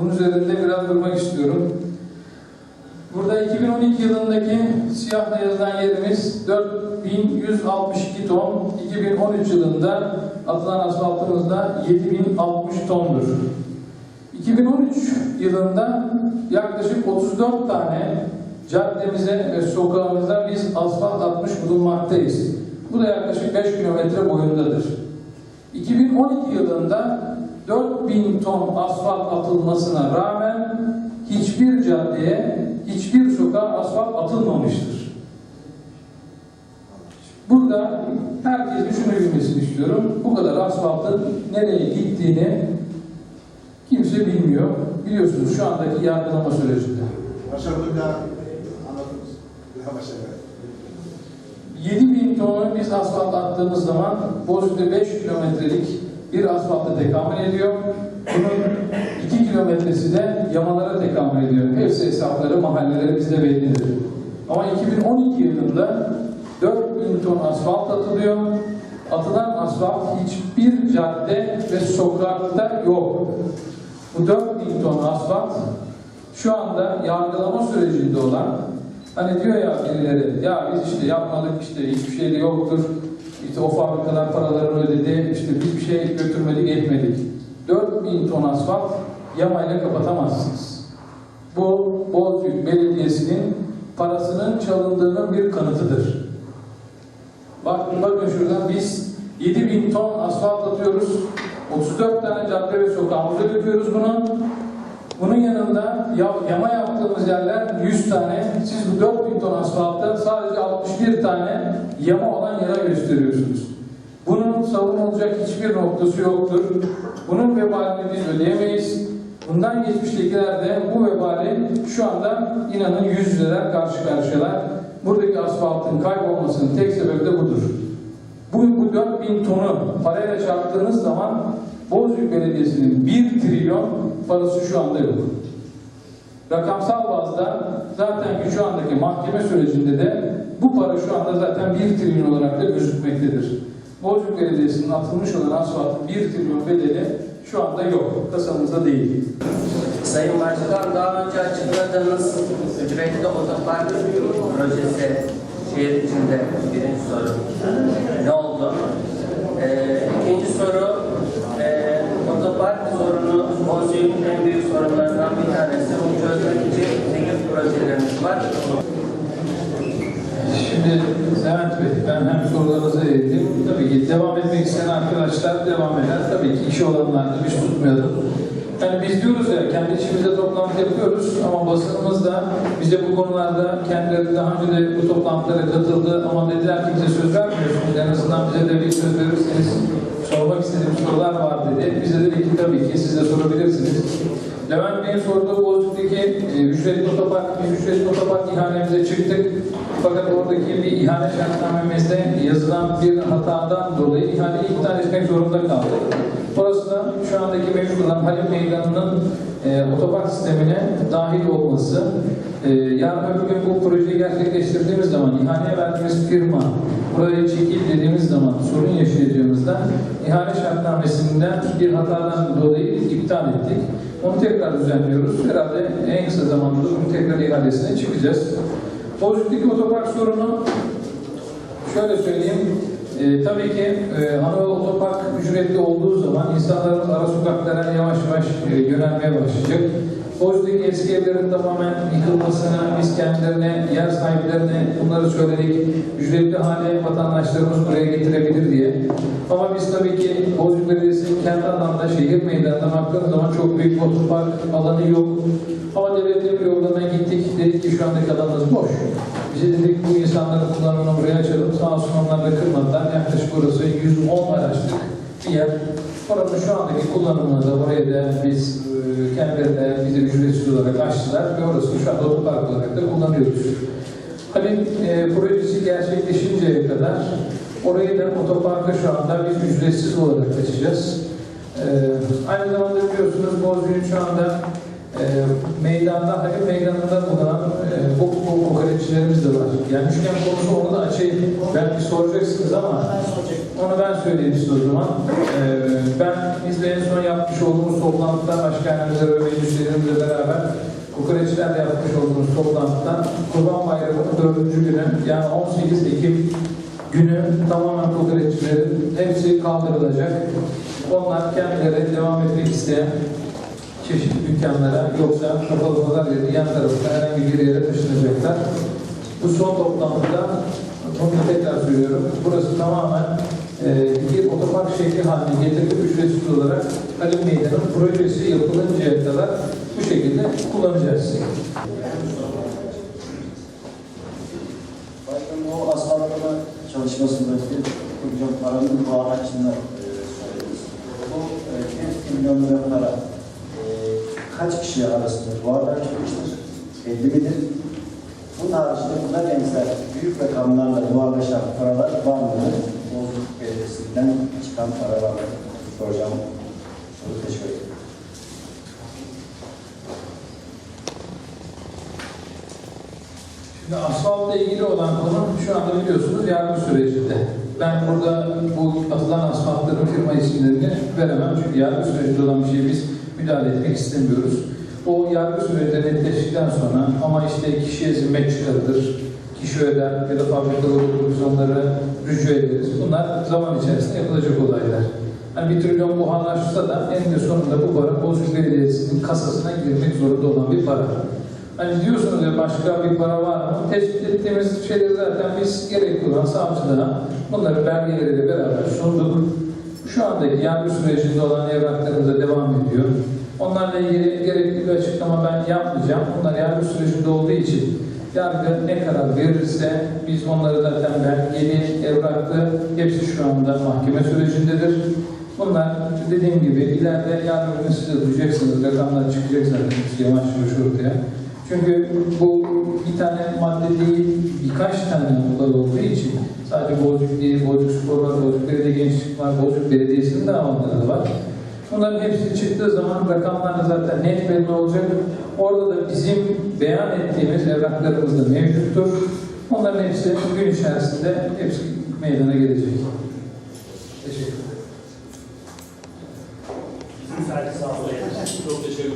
Bunun üzerinde biraz durmak istiyorum. Burada 2012 yılındaki siyahla yazılan yerimiz 4162 ton, 2013 yılında atılan asfaltımızda 7060 tondur. 2013 yılında yaklaşık 34 tane caddemize ve sokağımıza biz asfalt atmış bulunmaktayız. Bu da yaklaşık 5 kilometre boyundadır. 2012 yılında 4000 ton asfalt atılmasına rağmen hiçbir caddeye, hiçbir sokağa asfalt atılmamıştır. Burada herkesin şunu bilmesini istiyorum. Bu kadar asfaltın nereye gittiğini kimse bilmiyor. Biliyorsunuz şu andaki yargılama sürecinde. Başarılı bir anlatınız. Daha başarılı. 7000 tonu biz asfalt attığımız zaman Bozüyük'te 5 kilometrelik bir asfalta tekamül ediyor. Bunun 2 kilometresi de yamalara tekamül ediyor. Hepsi hesapları, mahalleleri bizde bellidir. Ama 2012 yılında 4000 ton asfalt atılıyor. Atılan asfalt hiçbir cadde ve sokakta yok. Bu 4000 ton asfalt şu anda yargılama sürecinde olan hani diyor ya birileri ya biz işte yapmadık işte hiçbir şey de yoktur. İşte o fabrikalar paralarını ödedi. işte biz bir şey götürmedik etmedik. 4000 ton asfalt yamayla kapatamazsınız. Bu Bozüyük Belediyesi'nin parasının çalındığının bir kanıtıdır. Bakın bakın şuradan biz 7000 ton asfalt atıyoruz. 34 tane cadde ve sokağımıza döküyoruz bunu. Bunun yanında ya- yama yaptığımız yerler 100 tane. Siz bu 4000 ton asfaltta sadece 61 tane yama olan yere gösteriyorsunuz. Bunun savunulacak hiçbir noktası yoktur. Bunun vebalini biz ödeyemeyiz. Bundan geçmiştekilerde bu vebali şu anda inanın yüz yüzeler karşı karşıyalar. Buradaki asfaltın kaybolmasının tek sebebi de budur. Bu, bu 4000 tonu parayla çarptığınız zaman Bozüyük Belediyesi'nin 1 trilyon parası şu anda yok. Rakamsal bazda zaten ki şu andaki mahkeme sürecinde de bu para şu anda zaten 1 trilyon olarak da gözükmektedir. Bozüyük Belediyesi'nin atılmış olan asfaltın 1 trilyon bedeli şu anda yok. Kasamızda değil. Sayın Başkan daha önce açıkladığınız ücretli otopark projesi şehir içinde birinci soru. Ne oldu? Ee, ikinci soru otopark sorunu Bozüyük'ün en büyük sorunlarından bir tanesi. Bunu çözmek için ne gibi projeleriniz var? Şimdi Levent Bey, ben hem sorularınızı eğildim. Tabii ki devam etmek isteyen arkadaşlar devam eder. Tabii ki işi olanlar da biz tutmayalım. Yani biz diyoruz ya, kendi içimizde toplantı yapıyoruz ama basınımız da bize bu konularda kendileri daha önce de bu toplantılara katıldı ama dediler ki bize söz vermiyorsunuz. En azından bize de bir söz verirseniz sormak istediğim sorular var dedi. Bize dedi ki tabii ki siz de sorabilirsiniz. Levent Bey'in sorduğu Bozüyük'teki e, ücretli otopark, biz ücretli otopark ihalemize çıktık. Fakat oradaki bir ihale şartnamemizde yazılan bir hatadan dolayı ihaleyi iptal etmek zorunda kaldık. Orası da şu andaki mevcut olan Halim Meydanı'nın e, otopark sistemine dahil olması. E, yarın öbür gün bu projeyi gerçekleştirdiğimiz zaman ihaleye verdiğimiz firma buraya çekil dediğimiz zaman sorun yaşayacağımızda ihale şartnamesinden bir hatadan dolayı iptal ettik. Onu tekrar düzenliyoruz. Herhalde en kısa zamanda da bunun tekrar ihalesine çıkacağız. Bozüyük'teki otopark sorunu şöyle söyleyeyim. E, tabii ki e, Anadolu Otopark ücretli olduğu zaman insanların ara sokaklara yavaş yavaş e, yönelmeye başlayacak. Bozüyük'teki eski evlerin tamamen yıkılmasına, biz kendilerine, yer sahiplerine bunları söyledik. Ücretli hale vatandaşlarımız buraya getirebilir diye. Ama biz tabii ki Bozüyük Belediyesi'nin kendi alanda, şehir meydanına baktığımız zaman çok büyük bir otopark alanı yok. Ama devlet demir yollarına gittik, dedik ki şu andaki alanımız boş. Bize dedik bu insanların kullanımını buraya açalım. Sağ olsun onlar da kırmadılar. Yaklaşık burası 110 araçlık bir yer. Oranın şu andaki kullanımını da buraya da biz e, kendileri de ücretsiz olarak açtılar. Ve orası şu anda otopark olarak da kullanıyoruz. Halim e, projesi gerçekleşinceye kadar orayı da otoparka şu anda biz ücretsiz olarak açacağız. E, aynı zamanda biliyorsunuz Bozüyük'ün şu anda e, meydanda, Halil Meydanı'nda bulunan e, bu, bu kokoreççilerimiz de var. Yani üçgen konusu onu da açayım. Belki soracaksınız ama onu ben söyleyeyim size o zaman. E, ben, biz de en son yapmış olduğumuz toplantıda başkanımızla ve meclislerimizle beraber kokoreççilerle yapmış olduğumuz toplantıda Kurban Bayramı'nın dördüncü günü yani 18 Ekim günü tamamen kokoreççilerin hepsi kaldırılacak. Onlar kendileri devam etmek isteyen çeşitli dükkanlara yoksa kapalı pazar yeri yan tarafta herhangi bir yere taşınacaklar. Bu son toplantıda bunu tekrar söylüyorum. Burası tamamen e, bir otopark şekli haline getirilip ücretsiz olarak Halim Meydanı projesi yapılıncaya kadar bu şekilde kullanacağız. Başkanım o asfaltlama çalışmasındaki milyon paranın bu araçında e, söylediniz. Bu e, 1 milyon lira para kaç kişi arasında duvardan çıkmıştır? Belli midir? Bunun haricinde buna benzer büyük rakamlarla duvarlaşan paralar var mıdır? Bozuk Belediyesi'nden çıkan paralar mı? Soracağım. Soru teşekkür ederim. Şimdi asfaltla ilgili olan konu şu anda biliyorsunuz yargı sürecinde. Ben burada bu atılan asfaltların firma isimlerini veremem çünkü yargı sürecinde olan bir şeye biz müdahale etmek istemiyoruz. O yargı süreci netleştikten sonra ama işte kişiye zimmet çıkarılır, kişi öder ya da fabrikalı olur biz onları rücu ederiz. Bunlar zaman içerisinde yapılacak olaylar. Hani bir trilyon buharlaşsa da eninde sonunda bu para Bozkır Belediyesi'nin kasasına girmek zorunda olan bir para. Hani diyorsunuz ya başka bir para var mı? Tespit ettiğimiz şeyleri zaten biz gerekli olan savcılığa bunları belgeleriyle beraber sunduk. Şu andaki yargı sürecinde olan evraklarımıza devam ediyor. Onlarla ilgili gerekli bir açıklama ben yapmayacağım. Bunlar yargı sürecinde olduğu için yargı ne karar verirse biz onları zaten belgeli, evraklı hepsi şu anda mahkeme sürecindedir. Bunlar dediğim gibi ileride gün siz duyacaksınız, rakamlar çıkacak zaten yavaş yavaş ortaya. Çünkü bu bir tane madde değil, birkaç tane olay olduğu için sadece Bozcuk değil, Bozcuk Spor var, Bozcuk Belediye Gençlik var, Bozcuk Belediyesi'nin de avanları da var. Bunların hepsi çıktığı zaman rakamlar zaten net belli olacak. Orada da bizim beyan ettiğimiz evraklarımız da mevcuttur. Onların hepsi gün içerisinde hepsi meydana gelecek. Teşekkür ederim. Çok teşekkür ederim.